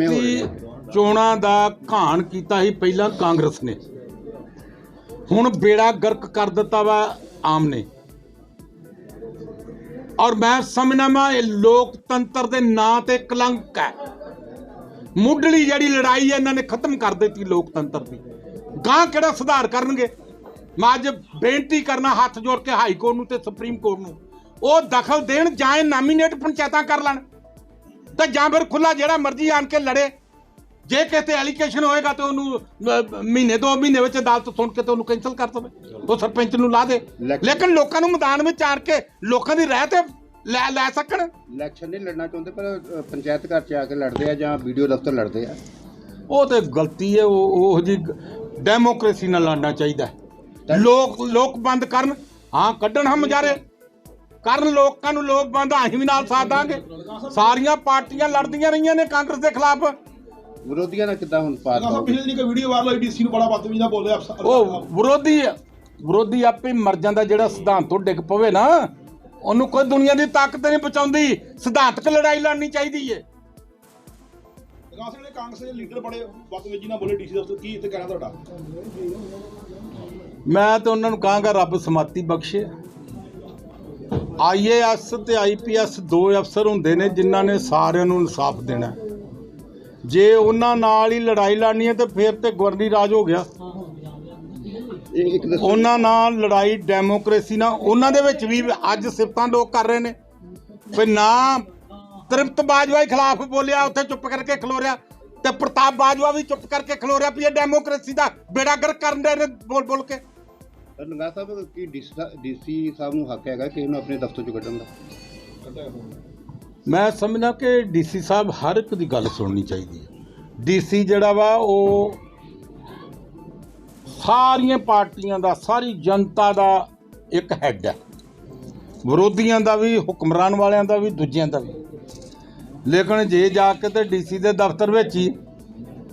ਜਿਨ੍ਹਾਂ ਦਾ ਘਾਣ ਕੀਤਾ ਸੀ ਪਹਿਲਾਂ ਕਾਂਗਰਸ ਨੇ। ਹੁਣ ਬੇੜਾ ਗਰਕ ਕਰ ਦਿੱਤਾ ਵਾ ਆਮ ਨੇ। ਔਰ ਮੈਂ ਸਮਝਣਾ ਮੈਂ ਇਹ ਲੋਕਤੰਤਰ ਦੇ ਨਾਂ ਤੇ ਕਲੰਕ ਹੈ। ਮੁੱਢਲੀ ਜਿਹੜੀ ਲੜਾਈ ਹੈ ਇਹਨਾਂ ਨੇ ਖਤਮ ਕਰ ਦਿੱਤੀ ਲੋਕਤੰਤਰ ਦੀ। ਗਾਂ ਕਿਹੜਾ ਸੁਧਾਰ ਕਰਨਗੇ? ਮੈਂ ਅੱਜ ਬੇਨਤੀ ਕਰਨਾ ਹੱਥ ਜੋੜ ਕੇ ਹਾਈ ਕੋਰਟ ਨੂੰ ਤੇ ਸੁਪਰੀਮ ਕੋਰਟ ਨੂੰ। ਉਹ ਦਖਲ ਦੇਣ ਜਾਂ ਨਾਮੀਨੇਟ ਪੰਚਾਇਤਾਂ ਕਰ ਲੈਣ। ਤੇ ਜਾਂ ਫਿਰ ਖੁੱਲਾ ਜਿਹੜਾ ਮਰਜ਼ੀ ਆਣ ਕੇ ਲੜੇ। ਜੇ ਕਿਤੇ ਐਲੀਗੇਸ਼ਨ ਹੋਏਗਾ ਤੇ ਉਹਨੂੰ ਮਹੀਨੇ ਦੋ ਮਹੀਨੇ ਵਿੱਚ ਅਦਾਲਤ ਸੁਣ ਕੇ ਤੇ ਉਹਨੂੰ ਕੈਂਸਲ ਕਰ ਦੇਵੇ। ਉਹ ਸਰਪੰਚ ਨੂੰ ਲਾ ਦੇ। ਲੈਕ- ਲੇਕਿਨ ਲੋਕਾਂ ਨੂੰ ਮੈਦਾਨ ਵਿੱਚ ਆਣ ਕੇ ਲੋਕਾਂ ਦੀ ਰਹਿ ਤੇ ਲੈ ਲੈ ਸਕਣ। ਇਲੈਕਸ਼ਨ ਨਹੀਂ ਲੜਨਾ ਚਾਹੁੰਦੇ ਪਰ ਪੰਚਾਇਤ ਘਰ ਚ ਆ ਕੇ ਲੜਦੇ ਆ ਜਾਂ ਵੀਡੀਓ ਦਫ਼ਤਰ ਲੜਦੇ ਆ? ਉਹ ਤੇ ਗਲਤੀ ਹੈ ਉਹ ਉਹ ਜੀ ਡੈਮੋਕ੍ਰੇਸੀ ਨਾਲ ਲੜਨਾ ਚਾਹੀਦਾ। ਲੋਕ ਲੋਕ ਬੰਦ ਕਰਨ। ਹਾਂ ਕੱਢਣ ਹਮ ਮੁਜ਼ਾਰੇ ਕਰਨ ਲੋਕਾਂ ਨੂੰ ਲੋਕ ਬੰਦ ਅਸੀਂ ਵੀ ਨਾਲ ਸਾਥ ਦਾਂਗੇ। ਸਾਰੀਆਂ ਪਾਰਟੀਆਂ ਲੜਦੀਆਂ ਰਹੀਆਂ ਨੇ ਕਾਂਗਰਸ ਦੇ ਖਿਲਾਫ। ਵਿਰੋਧੀਆਂ ਨਾਲ ਕਿੱਦਾਂ ਹੁਣ ਪਾਰ ਨਾ ਪਾਓਗੇ? ਪਿਛਲੇ ਦਿਨ ਇੱਕ ਵੀਡੀਓ ਵਾਇਰਲ ਹੋਈ ਡੀਸੀ ਨੂੰ ਬੜਾ ਬਦਤਮੀਜ਼ ਨਾਲ ਬੋਲੇ ਅਫਸਰ। ਉਹ ਵਿਰੋਧੀ ਆ। ਵਿਰੋਧੀ ਆਪੇ ਮਰ ਜਾਂਦਾ ਜਿਹੜਾ ਸਿਧਾਂਤ ਤੋਂ ਡਿੱਗ ਪਵੇ ਨਾ। ਉਹਨੂੰ ਕੋਈ ਦੁਨੀਆ ਦੀ ਤਾਕਤ ਨਹੀਂ ਬਚਾਉਂਦੀ ਸਿਧਾਂਤਕ ਲੜਾਈ ਲੜਨੀ ਚਾਹੀਦੀ ਏ। ਕਾਂਗਰਸ ਦੇ ਲੀਡਰ ਬੜੇ ਬਦਤਮੀਜ਼ੀ ਨਾਲ ਬੋਲੇ ਡੀਸੀ ਦਫ਼ਤਰ ਕੀ ਇੱਥੇ ਕਹਿਣਾ ਤੁਹਾਡਾ? ਮੈਂ ਤਾਂ ਉਹਨਾਂ ਨੂੰ ਕਹਾਂਗਾ ਰੱਬ ਸਮਾਤੀ ਬਖਸ਼ੇ। ਆਈਏਐਸ ਤੇ ਆਈਪੀਐਸ ਦੋ ਅਫਸਰ ਹੁੰਦੇ ਨੇ ਜਿਨ੍ਹਾਂ ਨੇ ਸਾਰਿਆਂ ਨੂੰ ਇਨਸਾਫ ਦੇਣਾ। ਜੇ ਉਹਨਾਂ ਨਾਲ ਹੀ ਲੜਾਈ ਲੜਨੀ ਹੈ ਤੇ ਫਿਰ ਤੇ ਗਵਰਨੀ ਰਾਜ ਹੋ ਗਿਆ। ਉਹਨਾਂ ਨਾਲ ਲੜਾਈ ਡੈਮੋਕ੍ਰੇਸੀ ਨਾਲ ਉਹਨਾਂ ਦੇ ਵਿੱਚ ਵੀ ਅੱਜ ਸਿਫਤਾਂ ਲੋਕ ਕਰ ਰਹੇ ਨੇ। ਵੀ ਨਾ ਤ੍ਰਿਪਤ ਬਾਜਵਾ ਖਿਲਾਫ ਬੋਲਿਆ ਉੱਥੇ ਚੁੱਪ ਕਰਕੇ ਖਲੋ ਰਿਹਾ। ਤੇ ਪ੍ਰਤਾਪ ਬਾਜਵਾ ਵੀ ਚੁੱਪ ਕਰਕੇ ਖਲੋ ਰਿਹਾ ਵੀ ਇਹ ਡੈਮੋਕ੍ਰੇਸੀ ਦਾ ਬੇੜਾ ਗਰਕ ਕਰਨ ਦੇ ਨੇ ਬੋਲ ਬੋਲ ਕੇ। ਲੰਗਾ ਸਾਹਿਬ, ਕੀ ਡੀਸੀ ਸਾਹਿਬ ਨੂੰ ਹੱਕ ਹੈਗਾ ਕਿ ਇਹਨੂੰ ਆਪਣੇ ਦਫ਼ਤਰ ਚੋਂ ਕੱਢਣ ਦਾ? ਮੈਂ ਸਮਝਦਾ ਕਿ ਡੀਸੀ ਸਾਹਿਬ ਹਰ ਇੱਕ ਦੀ ਗੱਲ ਸੁਣਨੀ ਚਾਹੀਦੀ ਹੈ। ਡੀਸੀ ਜਿਹੜਾ ਵਾ, ਉਹ ਸਾਰੀਆਂ ਪਾਰਟੀਆਂ ਦਾ, ਸਾਰੀ ਜਨਤਾ ਦਾ ਇੱਕ ਹੈੱਡ ਹੈ। ਵਿਰੋਧੀਆਂ ਦਾ ਵੀ, ਹੁਕਮਰਾਨ ਵਾਲਿਆਂ ਦਾ ਵੀ, ਦੂਜਿਆਂ ਦਾ ਵੀ। ਲੇਕਿਨ ਜੇ ਜਾ ਕੇ ਤੇ ਡੀਸੀ ਦੇ ਦਫ਼ਤਰ ਵਿੱਚ ਹੀ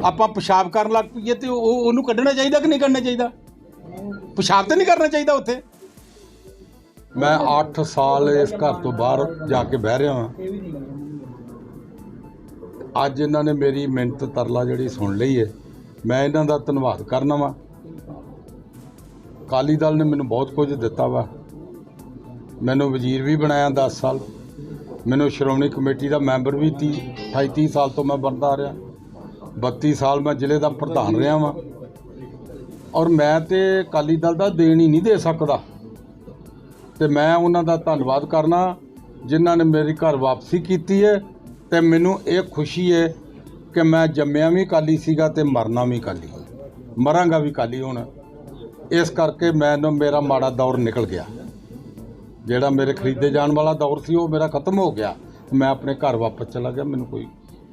ਆਪਾਂ ਪਿਸ਼ਾਬ ਕਰਨ ਲੱਗ ਪਈਏ ਤੇ ਉਹ, ਉਹਨੂੰ ਕੱਢਣਾ ਚਾਹੀਦਾ ਕਿ ਨਹੀਂ ਕੱਢਣਾ ਚਾਹੀਦਾ? ਪਿਸ਼ਾਬ ਤੇ ਨਹੀਂ ਕਰਨਾ ਚਾਹੀਦਾ ਉੱਥੇ? ਮੈਂ 8 ਸਾਲ ਇਸ ਘਰ ਤੋਂ ਬਾਹਰ ਜਾ ਕੇ ਬਹਿ ਰਿਹਾ ਹਾਂ। ਅੱਜ ਇਹਨਾਂ ਨੇ ਮੇਰੀ ਮਿਹਨਤ ਤਰਲਾ ਜਿਹੜੀ ਸੁਣ ਲਈ ਹੈ ਮੈਂ ਇਹਨਾਂ ਦਾ ਧੰਨਵਾਦ ਕਰਨਾ ਵਾ। ਅਕਾਲੀ ਦਲ ਨੇ ਮੈਨੂੰ ਬਹੁਤ ਕੁਝ ਦਿੱਤਾ ਵਾ। ਮੈਨੂੰ ਵਜ਼ੀਰ ਵੀ ਬਣਾਇਆ 10 ਸਾਲ। ਮੈਨੂੰ ਸ਼੍ਰੋਮਣੀ ਕਮੇਟੀ ਦਾ ਮੈਂਬਰ ਵੀ 30 28 30 ਸਾਲ ਤੋਂ ਮੈਂ ਬਣਦਾ ਆ ਰਿਹਾ। 32 ਸਾਲ ਮੈਂ ਜ਼ਿਲ੍ਹੇ ਦਾ ਪ੍ਰਧਾਨ ਰਿਹਾ ਵਾਂ। ਔਰ ਮੈਂ ਤੇ ਅਕਾਲੀ ਦਲ ਦਾ ਦੇਣ ਹੀ ਨਹੀਂ ਦੇ ਸਕਦਾ। ਤੇ ਮੈਂ ਉਹਨਾਂ ਦਾ ਧੰਨਵਾਦ ਕਰਨਾ, ਜਿਨ੍ਹਾਂ ਨੇ ਮੇਰੀ ਘਰ ਵਾਪਸੀ ਕੀਤੀ ਹੈ ਤੇ ਮੈਨੂੰ ਇਹ ਖੁਸ਼ੀ ਹੈ ਕਿ ਮੈਂ ਜੰਮਿਆ ਵੀ ਕਾਲੀ ਸੀਗਾ ਤੇ ਮਰਨਾ ਵੀ ਕਾਲੀ ਮਰਾਂਗਾ ਵੀ ਕਾਲੀ ਹੁਣ। ਇਸ ਕਰਕੇ ਮੈਨੂੰ ਮੇਰਾ ਮਾੜਾ ਦੌਰ ਨਿਕਲ ਗਿਆ। ਜਿਹੜਾ ਮੇਰੇ ਖਰੀਦੇ ਜਾਣ ਵਾਲਾ ਦੌਰ ਸੀ, ਉਹ ਮੇਰਾ ਖਤਮ ਹੋ ਗਿਆ। ਮੈਂ ਆਪਣੇ ਘਰ ਵਾਪਸ ਚਲਾ ਗਿਆ, ਮੈਨੂੰ ਕੋਈ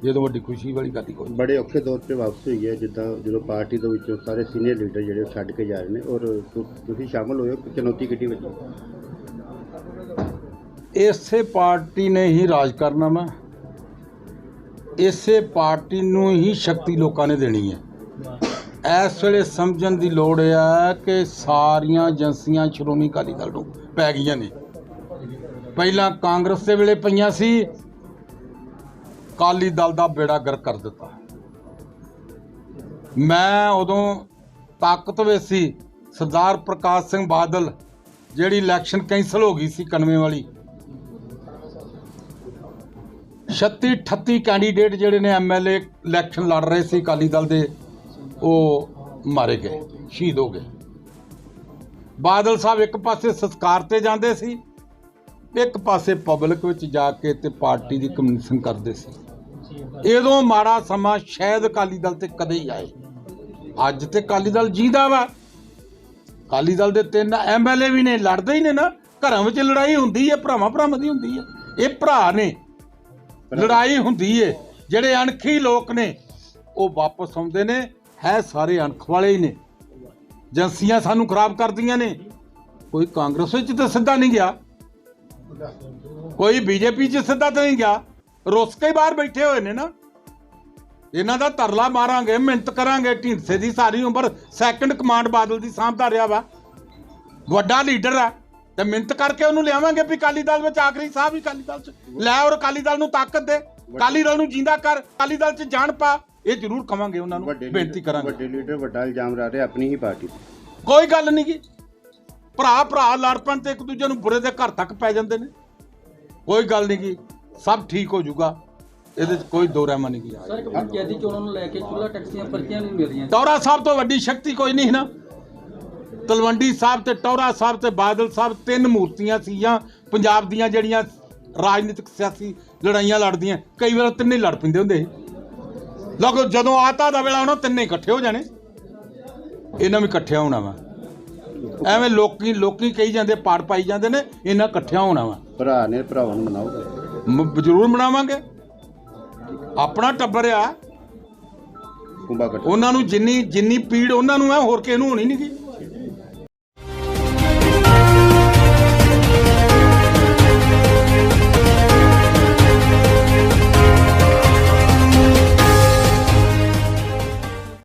ਜਦੋਂ ਵੱਡੀ ਖੁਸ਼ੀ ਵਾਲੀ ਗੱਲ ਹੀ ਕੋਈ ਬੜੇ ਔਖੇ ਦੌਰ ਤੇ ਵਾਪਸ ਹੋਈ ਹੈ ਜਿੱਦਾਂ ਜਦੋਂ ਪਾਰਟੀ ਦੇ ਵਿੱਚੋਂ ਸਾਰੇ ਸੀਨੀਅਰ ਲੀਡਰ ਜਿਹੜੇ ਉਹ ਛੱਡ ਕੇ ਜਾ ਰਹੇ ਨੇ ਔਰ ਤੁ- ਤੁਸੀਂ ਸ਼ਾਮਲ ਹੋਏ ਹੋ ਚੁਣੌਤੀ ਕਿੱਡੀ ਵਿੱਚ ਇਸੇ ਪਾਰਟੀ ਨੇ ਹੀ ਰਾਜ ਕਰਨਾ ਵਾ। ਇਸੇ ਪਾਰਟੀ ਨੂੰ ਹੀ ਸ਼ਕਤੀ ਲੋਕਾਂ ਨੇ ਦੇਣੀ ਹੈ। ਇਸ ਵੇਲੇ ਸਮਝਣ ਦੀ ਲੋੜ ਹੈ ਕਿ ਸਾਰੀਆਂ ਏਜੰਸੀਆਂ ਸ਼੍ਰੋਮਣੀ ਅਕਾਲੀ ਦਲ ਨੂੰ ਪੈ ਗਈਆਂ ਨੇ। ਪਹਿਲਾਂ ਕਾਂਗਰਸ ਦੇ ਵੇਲੇ ਪਈਆਂ ਸੀ ਅਕਾਲੀ ਦਲ ਦਾ ਬੇੜਾ ਗਰ ਕਰ ਦਿੱਤਾ। ਮੈਂ ਉਦੋਂ ਤਾਕਤ ਵਿੱਚ ਸੀ, ਸਰਦਾਰ ਪ੍ਰਕਾਸ਼ ਸਿੰਘ ਬਾਦਲ, ਜਿਹੜੀ ਇਲੈਕਸ਼ਨ ਕੈਂਸਲ ਹੋ ਗਈ ਸੀ 91 ਵਾਲੀ। 36 38 ਕੈਂਡੀਡੇਟ ਜਿਹੜੇ ਨੇ ਐਮਐਲਏ ਇਲੈਕਸ਼ਨ ਲੜ ਰਹੇ ਸੀ ਅਕਾਲੀ ਦਲ ਦੇ, ਉਹ ਮਾਰੇ ਗਏ, ਸ਼ਹੀਦ ਹੋ ਗਏ। ਬਾਦਲ ਸਾਹਿਬ ਇੱਕ ਪਾਸੇ ਸੰਸਕਾਰ ਤੇ ਜਾਂਦੇ ਸੀ, ਇੱਕ ਪਾਸੇ ਪਬਲਿਕ ਵਿੱਚ ਜਾ ਕੇ ਤੇ ਪਾਰਟੀ ਦੀ ਕਮਿਊਨੀਕੇਸ਼ਨ ਕਰਦੇ ਸੀ। ਇਦੋਂ ਮਾੜਾ ਸਮਾਂ ਸ਼ਾਇਦ ਅਕਾਲੀ ਦਲ ਤੇ ਕਦੇ ਹੀ ਆਏ। ਅੱਜ ਤੇ ਅਕਾਲੀ ਦਲ ਜੀਦਾ ਵਾ। ਅਕਾਲੀ ਦਲ ਦੇ ਤਿੰਨ ਐਮਐਲਏ ਵੀ ਨੇ, ਲੜਦੇ ਹੀ ਨੇ ਨਾ। ਘਰਾਂ ਵਿੱਚ ਲੜਾਈ ਹੁੰਦੀ ਹੈ, ਭਰਾਵਾਂ ਭਰਾਵਾਂ ਦੀ ਹੁੰਦੀ ਹੈ। ਇਹ ਭਰਾ ਨੇ, ਲੜਾਈ ਹੁੰਦੀ ਹੈ ਜਿਹੜੇ ਅਣਖੀ ਲੋਕ ਨੇ, ਉਹ ਵਾਪਸ ਆਉਂਦੇ ਨੇ। ਹੈ ਸਾਰੇ ਅਣਖ ਵਾਲੇ ਹੀ ਨੇ। ਏਜੰਸੀਆਂ ਸਾਨੂੰ ਖਰਾਬ ਕਰਦੀਆਂ ਨੇ। ਕੋਈ ਕਾਂਗਰਸ ਵਿੱਚ ਤਾਂ ਸਿੱਧਾ ਨਹੀਂ ਗਿਆ। ਕੋਈ ਬੀਜੇਪੀ 'ਚ ਸਿੱਧਾ ਤਾਂ ਨਹੀਂ ਗਿਆ। ਰੁੱਸ ਕੇ ਹੀ ਬਾਹਰ ਬੈਠੇ ਹੋਏ ਨੇ ਨਾ। ਇਹਨਾਂ ਦਾ ਤਰਲਾ ਮਾਰਾਂਗੇ ਮਿਹਨਤ ਕਰਾਂਗੇ ਢੀਂਡਸੇ ਦੀ ਸਾਰੀ ਉਮਰ ਸੈਕੰਡ ਕਮਾਂਡ ਬਾਦਲ ਦੀ ਸਾਂਭਦਾ ਰਿਹਾ ਵਾ। ਵੱਡਾ ਲੀਡਰ ਆ ਤੇ ਮਿਹਨਤ ਕਰਕੇ ਉਹਨੂੰ ਲਿਆਵਾਂਗੇ ਵੀ ਅਕਾਲੀ ਦਲ ਵਿੱਚ ਆਖਰੀ ਸਾਹਿਬ ਵੀ ਅਕਾਲੀ ਦਲ ਚ। ਲੈ ਔਰ ਅਕਾਲੀ ਦਲ ਨੂੰ ਤਾਕਤ ਦੇ ਅਕਾਲੀ ਦਲ ਨੂੰ ਜਿੰਦਾ ਕਰ ਅਕਾਲੀ ਦਲ ਚ ਜਾਣ ਪਾ। ਇਹ ਜ਼ਰੂਰ ਕਵਾਂਗੇ ਉਹਨਾਂ ਨੂੰ ਬੇਨਤੀ ਕਰਾਂਗੇ। ਵੱਡੇ ਲੀਡਰ ਵੱਡਾ ਇਲਜ਼ਾਮ ਲਾ ਰਹੇ ਆਪਣੀ ਹੀ ਪਾਰਟੀ ਤੇ। ਕੋਈ ਗੱਲ ਨਹੀਂ ਗੀ। ਭਰਾ ਭਰਾ ਲੜ ਪੈਣ ਤੇ ਇੱਕ ਦੂਜੇ ਨੂੰ ਬੁਰੇ ਦੇ ਘਰ ਤੱਕ ਪੈ ਜਾਂਦੇ ਨੇ। ਕੋਈ ਗੱਲ ਨਹੀਂ ਗੀ। ਸਭ ਠੀਕ ਹੋ ਜਾਊਗਾ। ਇਹਦੇ 'ਚ ਕੋਈ ਦੋ ਰਹਿਮਾ ਨਹੀਂ ਗੀ ਸਰ ਪੰਚਾਇਤੀ ਚੋਣਾਂ ਨੂੰ ਲੈ ਕੇ ਚੁੱਲਾ ਟੈਕਸੀਆਂ ਪਰਚੀਆਂ ਨਹੀਂ ਮਿਲ ਰਹੀਆਂ ਟੌਰਾ ਸਾਹਿਬ ਤੋਂ ਵੱਡੀ ਸ਼ਕਤੀ ਕੋਈ ਨਹੀਂ ਨਾ। ਤਲਵੰਡੀ ਸਾਹਿਬ ਤੇ ਟੌਰਾ ਸਾਹਿਬ ਤੇ ਬਾਦਲ ਸਾਹਿਬ ਤਿੰਨ ਮੂਰਤੀਆਂ ਸੀਗੀਆਂ। ਪੰਜਾਬ ਦੀਆਂ ਜਿਹੜੀਆਂ ਰਾਜਨੀਤਿਕ ਸਿਆਸੀ ਲੜਾਈਆਂ ਲੜਦੀਆਂ ਕਈ ਵਾਰ ਤਿੰਨੇ ਲੜ ਪੈਂਦੇ ਹੁੰਦੇ ਸੀ। ਲੋਕ ਜਦੋਂ ਆਤਾ ਦਾ ਵੇਲਾ ਆਉਣਾ ਤਿੰਨੇ ਇਕੱਠੇ ਹੋ ਜਾਣੇ। ਇਹਨਾਂ ਵੀ ਇਕੱਠਿਆਂ ਹੋਣਾ ਵਾ। ਐਵੇਂ ਲੋਕੀ ਲੋਕੀ ਕਹੀ ਜਾਂਦੇ ਪਾੜ ਪਾਈ ਜਾਂਦੇ ਨੇ ਇਹਨਾਂ ਇਕੱਠਿਆਂ ਹੋਣਾ ਵਾ। ਭਰਾ ਨੇ ਭਰਾਵਾਂ ਨੂੰ ਮਨਾਓਗੇ ਮ- ਜ਼ਰੂਰ ਮਨਾਵਾਂਗੇ। ਆਪਣਾ ਟੱਬਰ ਆ। ਉਹਨਾਂ ਨੂੰ ਜਿੰਨੀ ਜਿੰਨੀ ਪੀੜ ਉਹਨਾਂ ਨੂੰ ਹੈ ਹੋਰ ਕਿਸੇ ਨੂੰ ਹੋਣੀ ਨਹੀਂ ਗੀ।